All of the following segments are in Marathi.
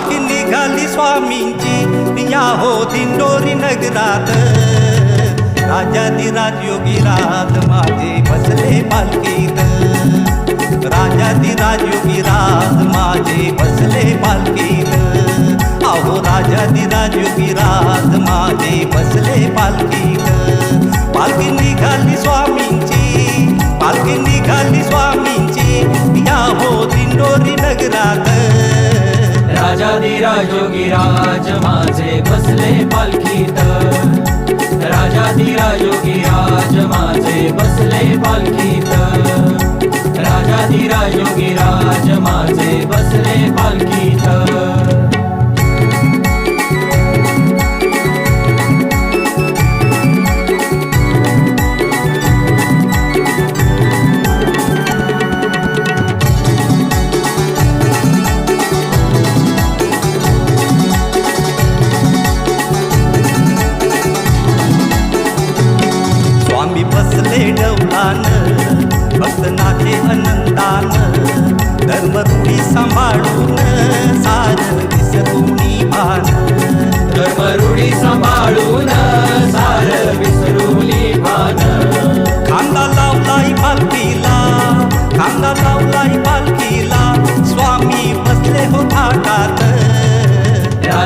निघाली स्वामींची. या हो दिंडोरी नगरात. राजाधिराज योगीराज माझे बसले पालखीत. राजाधिराज योगीराज माझे बसले पालखीत. अहो राजाधिराज योगीराज माझे बसले पालखीत. पालखी राजाधिराज योगीराज माझे बसले पालखीत. राजाधिराज योगीराज माझे बसले पालखीत.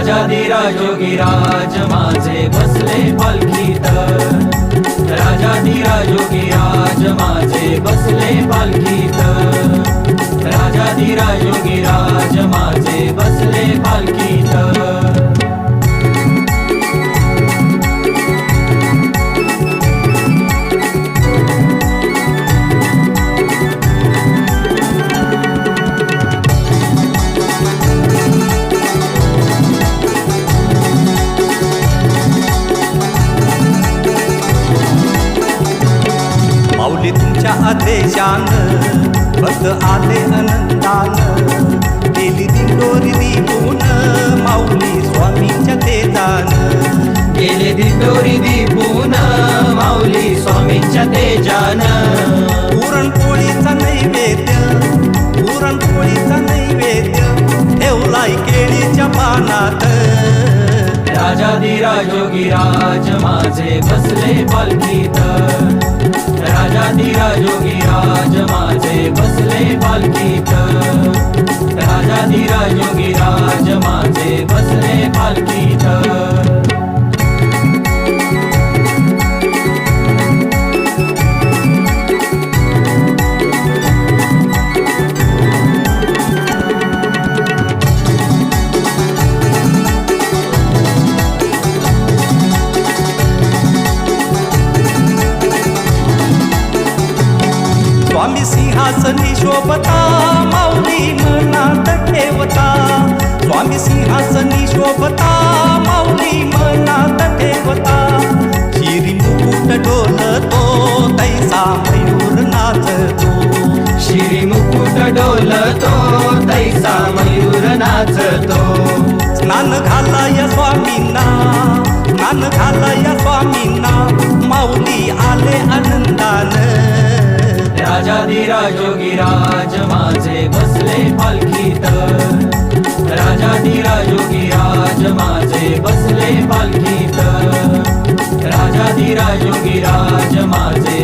राजाधिराज योगीराज माझे बसले पालखीत. आदेशान बस आले अनंतान. केली दिंडोरी दिपून माऊली स्वामीच्या तेजान. गेले दिंडोरी दीपून माऊली स्वामींच्या तेजान. पुरणपोळीचा नैवेद्य पुरणपोळीचा नैवेद्य ठेवलाय केळीच्या पानात. राजा दिराजोगी राज माझे बसले पालखीत सिंहासनी शोभता माऊली मनात ठेवता. स्वामी सिंहासनी शोभता माऊली मनात ठेवता. शिरी मुकुट डोलतो तैसा मयूर नाचतो. श्री मुकुट डोलतो तैसा मयूर नाचतो. स्नान घालाय स्वामींना स्नान घालाय स्वामींना. राज माझे बसले पालखीत. राजाधिराजोगी राज माझे बसले पालखीत. राजाधिराजोगी राज माझे